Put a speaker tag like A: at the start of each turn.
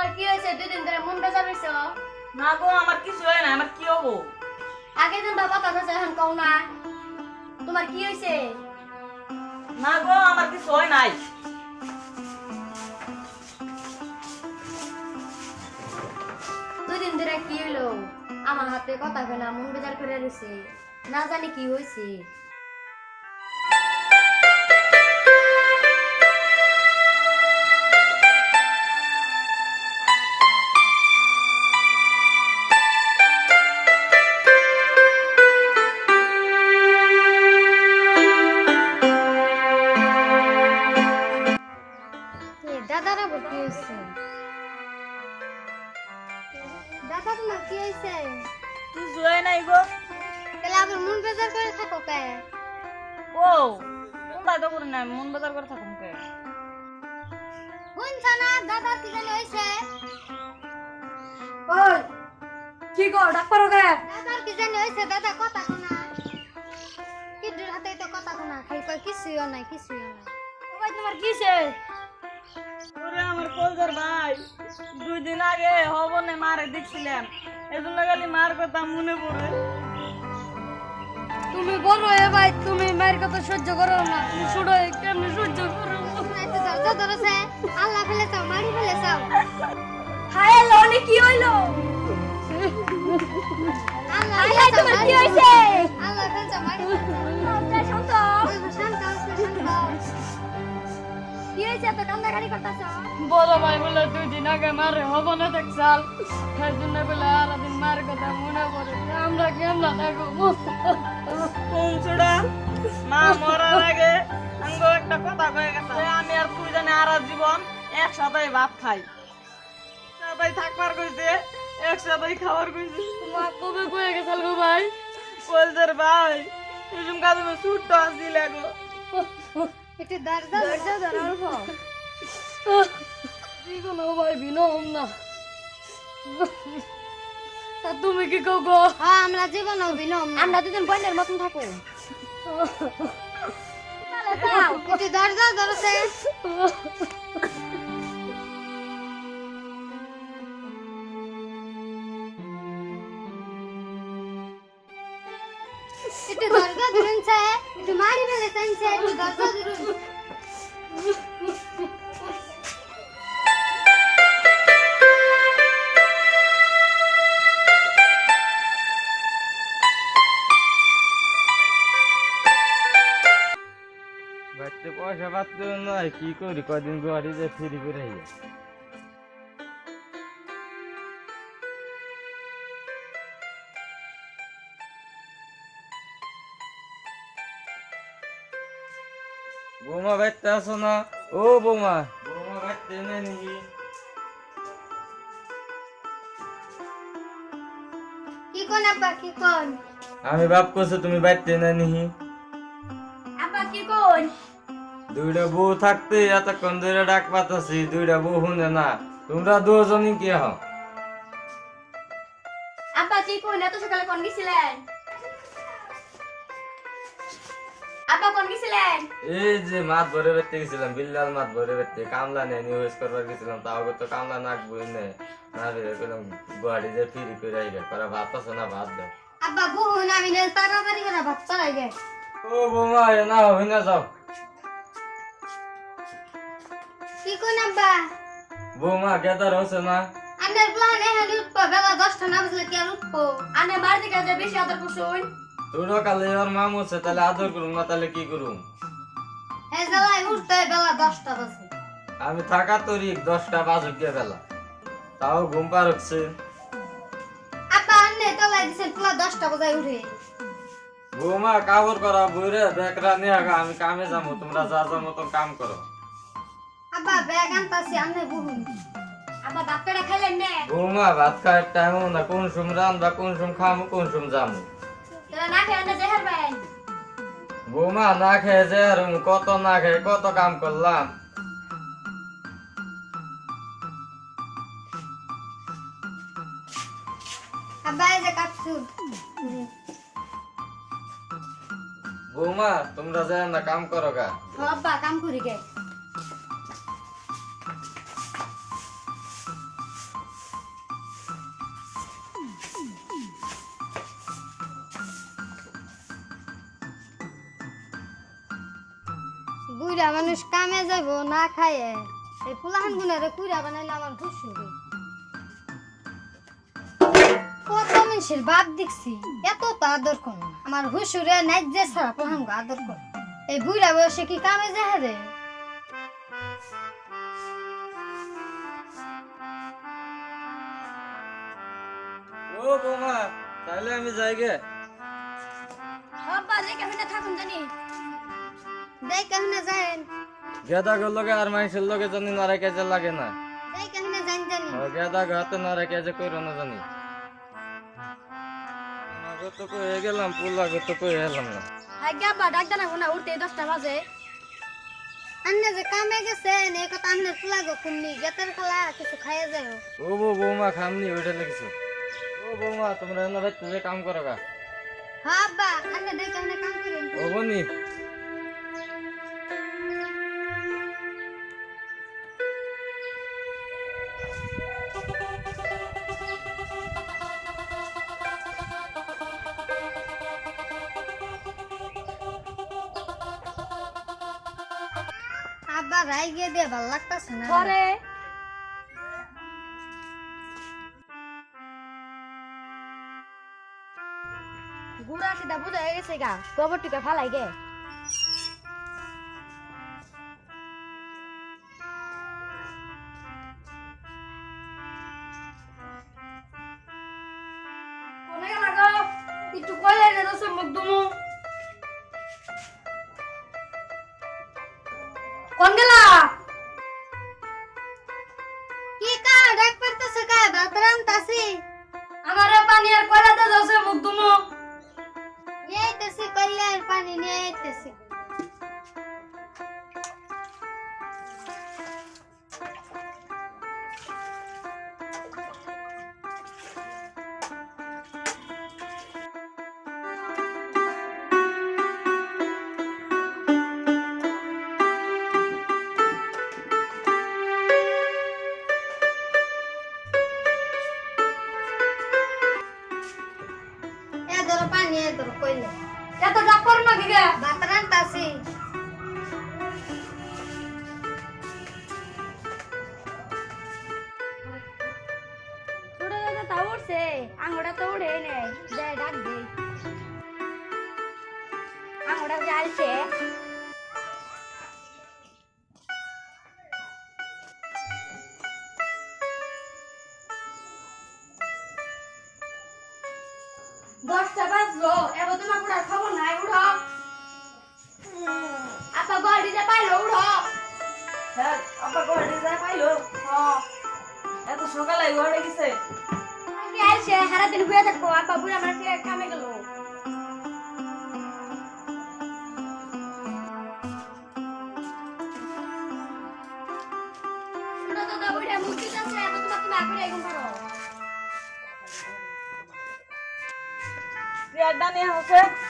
A: তোমার কি হয়েছে? দুই দিন ধরে মন বেজার
B: না গো আমার কিছু হয় না আমার কি হব?
A: আগে দিন বাবা কথা হচ্ছে কও না। তোমার কি হয়েছে?
B: না গো আমার কিছু হয় নাই।
A: দুই দিন ধরে কি হইল? আমার হাতে কথা কয় না মন বেজার করে রয়েছে না জানি কি হয়েছে
B: হয় নাই গো।
A: তাহলে আবার মন বেজার করে থাকো কে?
B: ও তোমরা তো করে নাই মন বাজার করে থাকুন কে?
A: শুনছ না দাদা কি জানি হয়েছে
C: ওই কি গো ডাক পারো গে
A: দাদার কি জানি হয়েছে দাদা কথা শোনা। কিডুর হাতে তো কথা শোনা খালি কয় কিছুই নাই কিছুই নাই।
C: ভাই তোমার কিসে?
B: ওরে আমার কলজার ভাই দুই দিন আগে হবনে মারে দেখছিলাম। এজন্য খালি মার কথা মনে পড়ে।
C: তুমি বড় হয়ে ভাই তুমি মায়ের কথা সহ্য করো না। তুমি ছোট হয়ে কেমনি সহ্য করো?
A: আল্লাহ ফেলে চাও মারি ফেলে চাও।
C: হায় লনি কি হইল?
A: আল্লাহ
C: তোমার কি হইছে
A: আল্লাহ ফেলে চাও, মারি ফেলে চাও।
C: শান্ত
A: শান্ত শান্ত
C: করতেছ? বড় ভাই বলে দুই দিন আগে মারে হব না সেই জন্য বলে আর দিন মার কথা মনে পড়ে আমরা কেমন থাকব?
B: কোন মা মরার আগে আঙ্গো একটা কথা কয়ে গেছে আমি আর তুই জানে আর জীবন একসাথে ভাত খাই। একসাথে থাকবার কইছে একসাথে খাবার কইছে।
C: মা কবে কয়ে গেছাল গো ভাই?
B: ভাই এরকম কাজে ছুট্ট আসছিল গো।
A: একটু দরজা দরজা ধরো
C: কোনো ভাই বিনম না। তা তুমি কি কও গো?
A: হ্যাঁ আমরা জীবন অভিনম আমরা দুজন বোনের মতন থাকো। একটু দরজা ধরছে একটু দরজা ধরুনছে একটু মারি টানছে একটু দরজা ধরুন।
D: পাচ্ছে নয় কি করি? কদিন ঘরে যে ফিরি করে আইয়া বৌমা আসো না? ও বৌমা বৌমা বাড়িতে নেই নাকি
A: কি কোন আব্বা কি কোন?
D: আমি বাপ করছ তুমি বাড়িতে না। নাকি
A: আব্বা কি কোন?
D: দুইটা বউ থাকতে এতক্ষণ ধরে ডাক পাতাছি দুইটা বউ শুনে না। তোমরা দুজনই কি হও?
A: আব্বা কি কোন এত সকালে কোন গেছিলেন? আব্বা কোন গেছিলেন?
D: এই যে মাছ ভরে বেরতে গেছিলাম বিল্লাল মাছ ভরে বেরতে কামলা নেই নিউজ করবার গেছিলাম তাও তো কামলা নাক বই নে। না রে কইলাম গুয়াহাটি যে ফিরি করে আইবে ভাত আছে না ভাত
A: আব্বা বহু না আমি তাড়াতাড়ি করে ভাত গে
D: ও বৌমা না হই না যাও।
A: কি কোন আব্বা।
D: বৌমা কেদার হচ্ছে না
A: আন্ডার প্ল্যান এখন উঠবো বেলা দশটা না বাজলে কি আর উঠবো? আনে বাড়িতে কাজে বেশি আদর করছুন
D: তোর কালে ওর মাম হচ্ছে তাহলে আদর করুম না তাহলে কি করুম
A: উঠতে বেলা দশটা বাজে।
D: আমি থাকা তোরই দশটা বাজুক দিয়ে ফেলা তাও ঘুম পার হচ্ছে
A: আব্বা আন্নে তলায় দিছে দশটা বাজায় উঠে।
D: বৌমা কাপড় করা বইরে বেকরা নিয়ে আমি কামে যাব তোমরা যা যা মতন কাম করো
A: আব্বা ব্যাগ আনতাছি আন্নে বহু আব্বা ভাত খাইলেন নে।
D: বৌমা ভাত খাওয়ার টাইম না কোন সুম রান্ধবা কোন সুম খামু কোন সুম যামু
A: তোরা না খেয়ে জেহার
D: বৌমা না খেয়ে কত না খেয়ে কত কাম করলাম।
A: আব্বা এই যে
D: বৌমা তোমরা যে না কাম করো গা।
A: আব্বা কাম করি গে। বুড়া মানুষ কামে যাব না খায় এই পোলাহান গুনারে কুড়া বানাইলে আমার হুশুরে কত মানুষের বাপ দেখছি এত তো আদর কর আমার হুশুরে নাইট যে সারা পোলাহান গো আদর কর। এই বুড়া বয়সে কি কামে যায় রে?
D: ও বৌমা তাহলে আমি যাই গে।
C: আব্বা যে কেমনে থাকুন জানি।
A: দেখ কেমনে যায়
D: গেদা গেল লগে আর মানুষের লগে জানি নারে কেজে লাগে না।
A: দেখ কেমনে জানি জানি।
D: ও গেদা গাতে নারে কেজে কইর না জানি। আগে তো কয়ে গেলাম পুলা গো তো কয়ে এলাম না।
C: আগে আব্বা ডাক জানা না উঠতে দশটা বাজে।
A: আন্নে যে কামে গেছেন এই কথা আন্নের পোলা গো কুমনি গেতের পোলা কিছু খাইয়ে যায়
D: ও বউ বৌমা খামনি ওইটা লিখছো ও বৌমা তোমরা এনে ভাই তুই কাম করো গা।
A: হ্যাঁ আব্বা আন্নে দেখ কেমনে কাম করেন।
D: ও বনি
A: আব্বা রাই গিয়ে দিয়ে ভালো লাগতাছে না।
C: পরে। গুড়া সিধা বুঝা গেছে গা। গোবর টিকা ফালাই গে কোন গেলা?
A: কি কা ডাক পারতেছে কা বাতরাম তাসি
C: আমারে পানি আর কয়লা দে দশ মুখ দুমু
A: নিয়ে আইতেছি কল্যাণ পানি নিয়ে আইতেছি।
C: আঙুটা তো উঠে নেই দে ডাক দে। আঙুটা জ্বালছে। দশটা বাজলো, এবার তোমার পুরা খবর নাই উঠো আপা গড়িতে পাইলো উঠো
B: হ্যাঁ আপা ঘরে যায় পাইলো
C: হ্যাঁ
B: সকালে ঘরে গেছে।
C: আমি আইছে সারাদিন শুয়ে থাকব আর বাবুর আমার ফিরে কামে গেল। Yeah, বুড়া মুক্তি